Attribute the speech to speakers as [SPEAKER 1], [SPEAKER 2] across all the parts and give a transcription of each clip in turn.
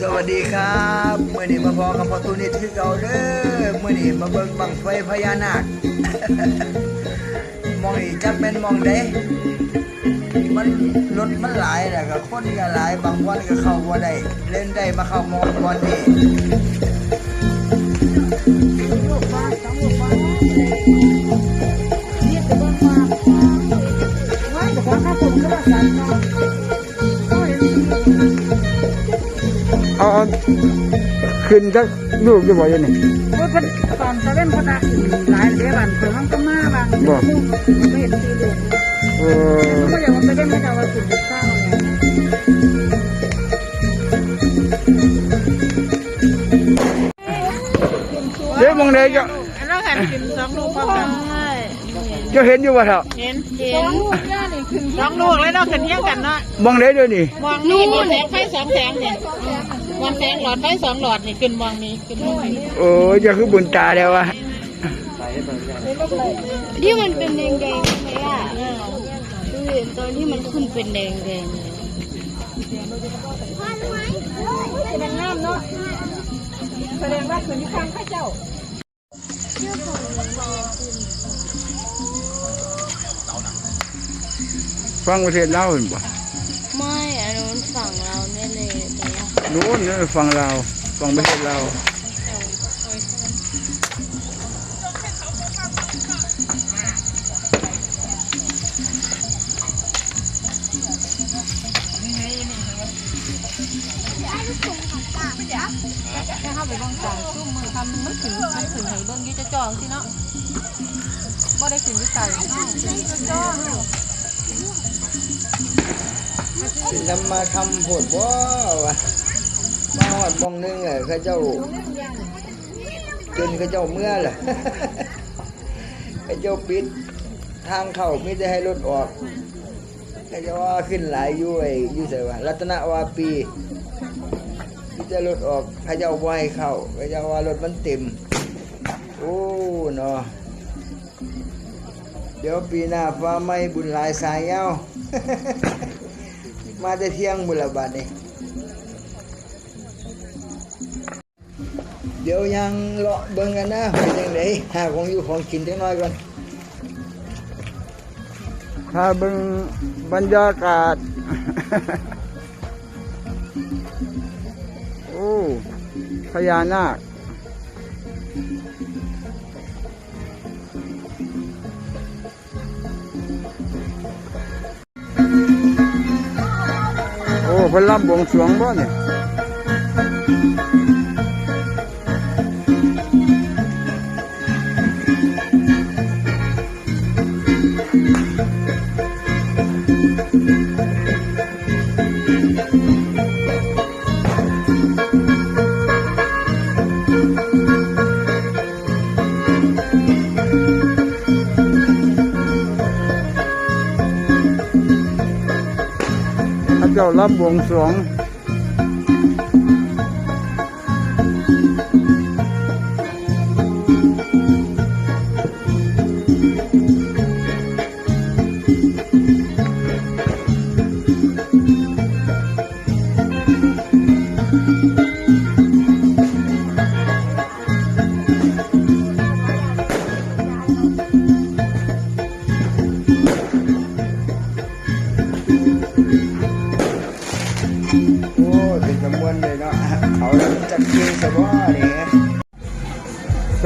[SPEAKER 1] สวัสดีครับเมื่อนี้มาพอกับพอตูนิดที่เก่าเด้อเมื่อนี้มาเบิ่งบังไฟพญานาคมองอีกจักเป็นมองได้มันรถมันหลายแหละก็คนก็หลายบางวันก็เข้าบ่ได้เล่นได้มาเข้ามองบอล
[SPEAKER 2] ขึ้นสักลูกจะบอกยังไง
[SPEAKER 3] ว่าเพิ่นตอนตะเว้นเพิ่นอะหลายเดือนบันเพิ่นมันก็มาบาง
[SPEAKER 2] บ่
[SPEAKER 3] ไม่เห็นสีเหลือง
[SPEAKER 2] เออ
[SPEAKER 3] ก็อย่างว่าตะเว้นไม่ได้ว่าสุดข้าวไง
[SPEAKER 2] เดี๋ยวมองเลยจะ
[SPEAKER 3] แล้วกันกินสองลูกพร้อมกัน
[SPEAKER 2] จะเห็นอยู่ว่าเถอะ
[SPEAKER 3] เห็นเห็นสองลูกเลยเนาะขึ้นเที่ยงกันเนาะ
[SPEAKER 2] มองเลยเดี๋ยวนี้
[SPEAKER 3] มองนี่มีแสงไฟสองแสงเนี่ย มองแสงหลอดไฟสองหลอดนี่ขึ้นมองนี้ขึ้นมองนี้
[SPEAKER 2] โอ้ยจะคือบุญตาแล้ววะ
[SPEAKER 4] ที่มันเป็นแดงแดงๆไหมอะคือเห็นตอนที่มันขึ้นเป็นแดงแดงๆเลย
[SPEAKER 3] แสดงน้ำเนาะแสดงว่าขึ้นที่ข้างข้าเจ้า
[SPEAKER 2] ฟังประเทศลาวเห็นบ่
[SPEAKER 4] ไนู้นเนี่ย
[SPEAKER 2] ฟังลาวฟังประเทศลาว
[SPEAKER 3] แค่เข้าไปบ้างกลางซุ้มมือทำมันขึ้นมันขึ้นให้เบิ้งอยี่จะจองสิเนาะบ่ได้ขึ้นที่ไก่เนาะขึ้นจะจองเนาะ
[SPEAKER 1] สินำมาทำโหดบ่วะมา หอดมองนึงเลยเขาเจ้า จนเขาเจ้าเมื่อล่ะเขาเจ้าปิดทางเข้าไม่ได้ให้รถออกเขาเจ้าว่าขึ้นหลายอยู่ไอ้อยู่ไสวะรัตนวาปีที่จะรถออกเขาเจ้าบ่ให้เข้าเขาเจ้าว่ารถมันเต็มโอ้เนาะเดี๋ยวปีหน้าฟ้าไม่บุญหลายสายเงามาแต่เที่ยงบุรบาทนี่ เดี๋ยวยังเลาะเบิ่งกันนะเป็นยังไงหาของอยู่ของกินจังน้อยก่อน
[SPEAKER 2] ถ้าเบิ่งบรรยากาศ โอ้พญานาคโอ้พนลำบวงสวงบ่เนี่ย เจ้ารับวงสวง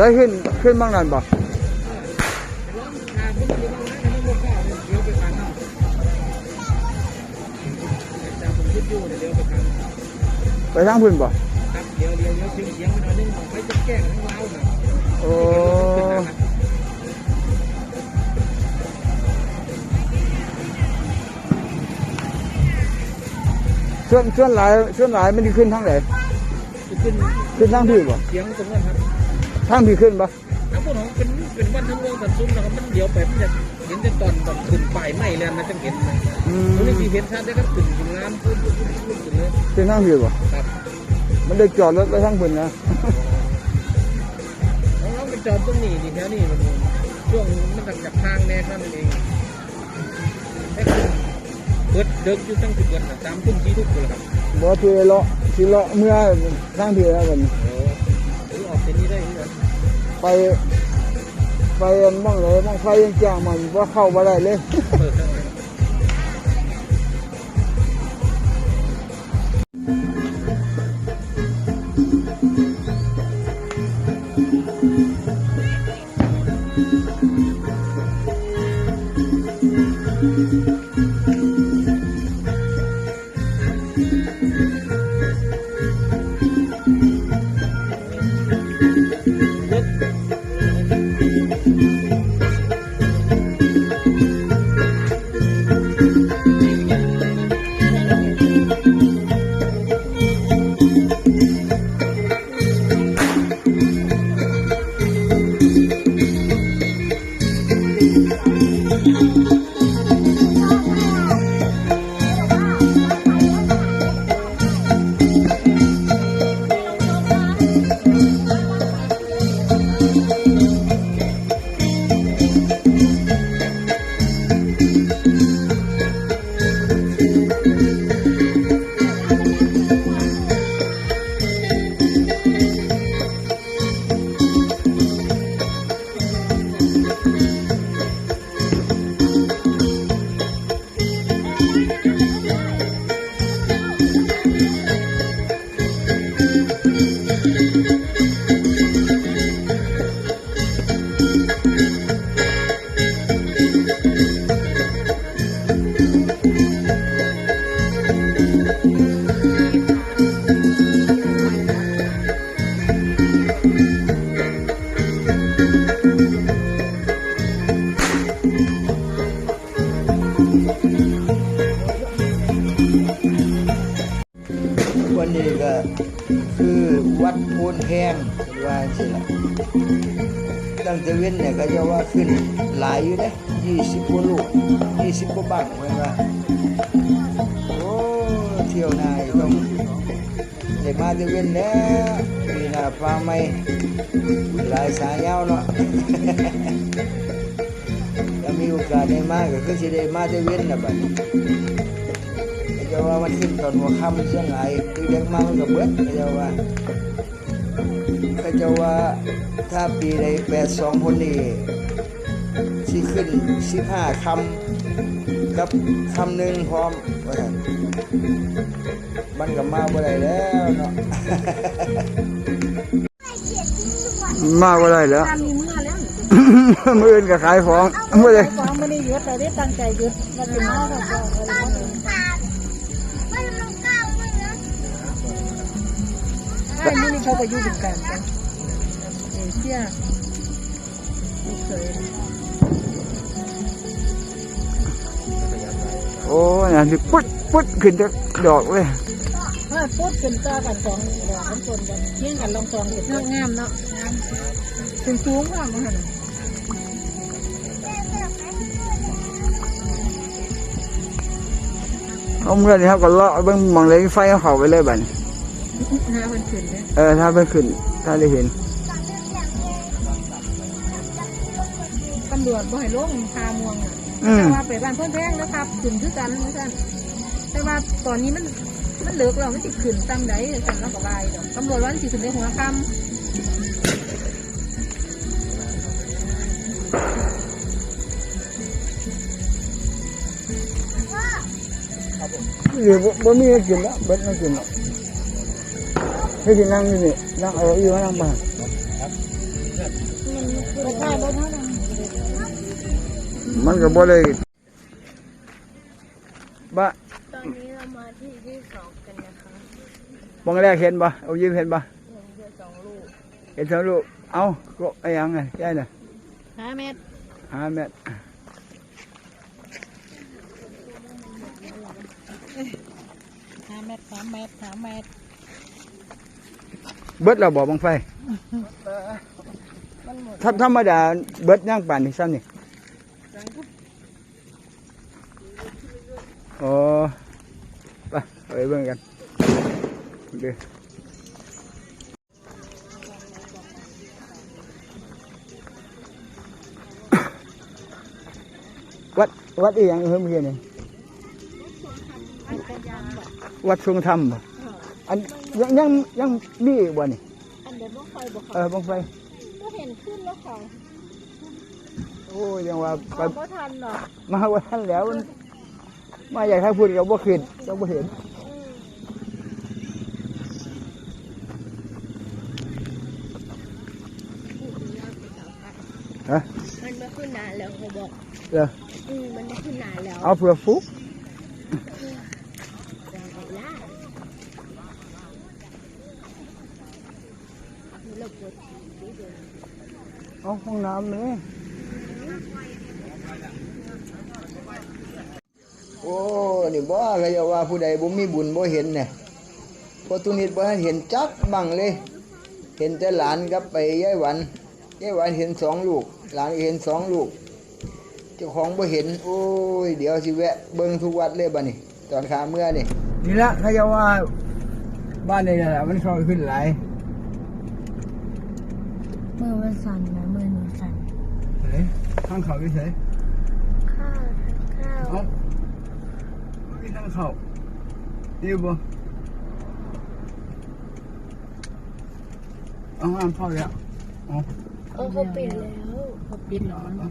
[SPEAKER 2] ได้ขึ้นขึ้นบ้างนั่นบ่ไปทางพื้นบ่
[SPEAKER 5] ครับเดี๋ยวเดี๋ยวเดี๋ยวเสียงเสียงมันเอาหนึ่งไปจะแก้กันทั้งเล้าน่ะ
[SPEAKER 2] โอ้ส่วนส่วนหลายส่วนหลายมันจะขึ้นทางไหน
[SPEAKER 5] ขึ้น
[SPEAKER 2] ขึ้นทางพี่บ่
[SPEAKER 5] เสียงตรงนั้นครับ
[SPEAKER 2] ทางพี่ขึ้นบ่
[SPEAKER 5] ทั้งพวกของเป็นเป็นวันทั้งเรื่องตัดซุ้มนะครับมันเดี๋ยวไปมันจะเห็นแต่ตอนแบบขึ้นปลายไม้แล้วนะจังเห็นนะ
[SPEAKER 2] อืม
[SPEAKER 5] ตรงนี้ที่เห็นชัดได้ก็ขึ้นขึ้นน้ำขึ้นขึ้นขึ้นขึ้นขึ้นเลย
[SPEAKER 2] ขึ้นทางพี่บ่
[SPEAKER 5] ครับ
[SPEAKER 2] มันได้จอดรถไว้ทางพื้นนะ
[SPEAKER 5] น้องๆไปจอดตรงนี้นี่แถวนี้มันช่วงมันจากจากทางแนกนั่นเองแค่ขึ้นเปิดเดิกอยู่ตั้งจุดเกิดน่ะสามทุ่มสี่ทุ่มเลยครับ
[SPEAKER 2] บ่เทเลาะสิเลาะเมื่อทางเถือกัน
[SPEAKER 5] โอ้ห ไป
[SPEAKER 2] ไปมั่งเลยมั่งไฟยังจ้างมันว่าเข้ามาได้เลย
[SPEAKER 1] คือวัดโพนแพงว่าสิละตั้งแต่เว้นเนี่ยก็จะว่าขึ้นหลายอยู่เด้ยี่สิบกว่าลูกยี่สิบกว่าบังเหมือนว่าโอ้เที่ยวนายต้องได้มาแต่เว้นแล้วปีหน้าฟ้าใหม่หลายสายยาวเนาะถ้ามีโอกาสได้มาก็คือสิได้มาแต่เว้นนะบัดนี้ เขาเจะว่ามันขึ้นตอนหัวค่ำเชียงไงคือเลี้ยงมามันก็เบิดเขาเจะว่าเขาเจะว่าถ้าปีใดแปดสองคนนี้สิขึ้นสิบห้าคำกับคำหนึ่งพร้อมว่าซั่นมันก็มาบ่ได้แล้วเนาะ
[SPEAKER 2] มาบ่ได้แล้ว
[SPEAKER 3] ตามมีเมื่อแล้ว
[SPEAKER 2] มืออื่นก็ขายของเมื่อเลย
[SPEAKER 3] ฟ้องไม่ได้หยุดแต่ได้ตั้งใจหยุดมาถึงมาแล้วก็อะไรก็ ใช่มื่อนี้เขาไปอยู่บึงการกันเอเชียไม่เคย
[SPEAKER 2] โอ้น่ะสิปุ๊ดปุ๊ดขึ้นจากดอกเลย
[SPEAKER 3] ถ้าพูดขึ้นตากันสองดอกกันชนกันเที่ยงกันลองสองเห็นงามเนาะงามสูงสูงค่ะมันหัน
[SPEAKER 2] เอาเมื่อนี้ครับก็เลาะเบิ่งหมองเลยไฟเอาเข้าไปเลยบัดนี้
[SPEAKER 3] หามันขึ้นเลย
[SPEAKER 2] เออถ้าเพิ่นขึ้น ถ้าได้เห็น
[SPEAKER 3] ตำรวจบ่ให้ลงคาม่วงอะ
[SPEAKER 2] อืม
[SPEAKER 3] แต่ว่าไปบ้านเพื่อนแพงนะครับขึ้นคือกันเหมือนกันแต่ว่าตอนนี้มันมันเลิกแล้วมันติขึ้นตั้งใดกันแล้วก็บายดอกตำรวจว่ามันสิขึ้นในหัวค่
[SPEAKER 2] เดี๋ยวบ่บ่มีให้กินแล้วเบิดไม่กินแล้วให้กิ นนั่งอยู่นี่นั่งเอาอยู่นั่งมาำ
[SPEAKER 3] ไปใช่บ่เท่านั้น
[SPEAKER 2] มันก็บ่ได้บะ
[SPEAKER 4] ตอนนี้เรามาที่ที่สองกันนะคะ
[SPEAKER 2] มองแรกเห็นบ่เอายิ้มเห็นบ่
[SPEAKER 4] เห็นแค่สองลูก
[SPEAKER 2] เห็นสองลูกเอาก็ไอ้หยังไงแค่น่ะ
[SPEAKER 3] ห้าเมตร
[SPEAKER 2] ห้าเมตร
[SPEAKER 3] ห้าเมตรสามเมตรสามเมตร
[SPEAKER 2] เบิดเราบอกบังไฟถ้าธรรมดาเบิดย่างป่านนี่ซ้ำนี่โอ้ไปไปเบิ่งกันเดี๋ยววัดวัดอีหยังเพิ่มเพียนี่วัดทรงธรรมบ่ อันยังยังยังมีอีกบ่นี่
[SPEAKER 4] อันเดียวบ้างไฟบอก
[SPEAKER 2] เออบังไฟ
[SPEAKER 4] ก็เห็นขึ้นแล้วค่ะ
[SPEAKER 2] โอ้ยยังว่าไป
[SPEAKER 4] เอาก็ทันเนาะ
[SPEAKER 2] มาวันนั้นแล้วมันมาอยากให้พูดกับบ่ขึ้นก็บ่เห็น
[SPEAKER 4] อืม
[SPEAKER 2] ฮะ
[SPEAKER 4] มันไม่ขึ้นนานแล้วเขาบอก
[SPEAKER 2] เออ
[SPEAKER 4] อืมมันไม่ขึ้นนานแล้ว
[SPEAKER 2] เอาเผื่อฟุก
[SPEAKER 4] ยังไงล่ะเราปวดฉี่ด้วย
[SPEAKER 2] เอาห้องน้ำนี่
[SPEAKER 1] โอ้นี่บ่ก็จะว่าผู้ใดบ่มีบุญบ่เห็นเนี่ยพอตุนิดบ่ทันเห็นจักบังเลย เห็นแต่หลานกับไปยายหวันยายหวันเห็นสองลูก หลานก็เห็นสองลูก เจ้าของบ่เห็น โอ้ย เดี๋ยวสิแวะเบิ่งทุกวัดเลยบัดนี้ตอนขาเมื่อนี่
[SPEAKER 2] นี่ละเขาจะว่าบ้านนี่แหละมันเข้าขึ้นหลาย
[SPEAKER 4] มือมันสั่นนะมือหนูสั่น
[SPEAKER 2] เฮ้ยข้างเขาเฉย
[SPEAKER 4] ข้าวข้าว
[SPEAKER 2] เอาไม่ข้างเขาดีบ่เอาอ่านเข้าแล้วเอา
[SPEAKER 4] เออเขาปิดแล้ว
[SPEAKER 3] เขาปิดแล้วมั้ง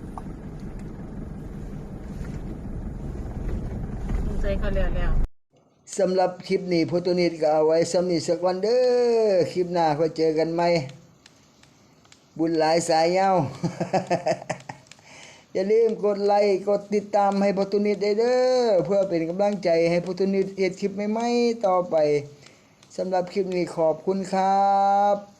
[SPEAKER 3] สงสัยเขาเรียกแล้ว
[SPEAKER 1] สำหรับคลิปนี้โพตุนิดก็เอาไว้สำนี้สักวันเด้อคลิปหน้าค่อยเจอกันใหม่บุญหลายสายยาว อย่าลืมกดไลค์กดติดตามให้โพตุนิดได้เด้อเพื่อเป็นกำลังใจให้โพตุนิดเฮ็ดคลิปใหม่ๆต่อไปสำหรับคลิปนี้ขอบคุณครับ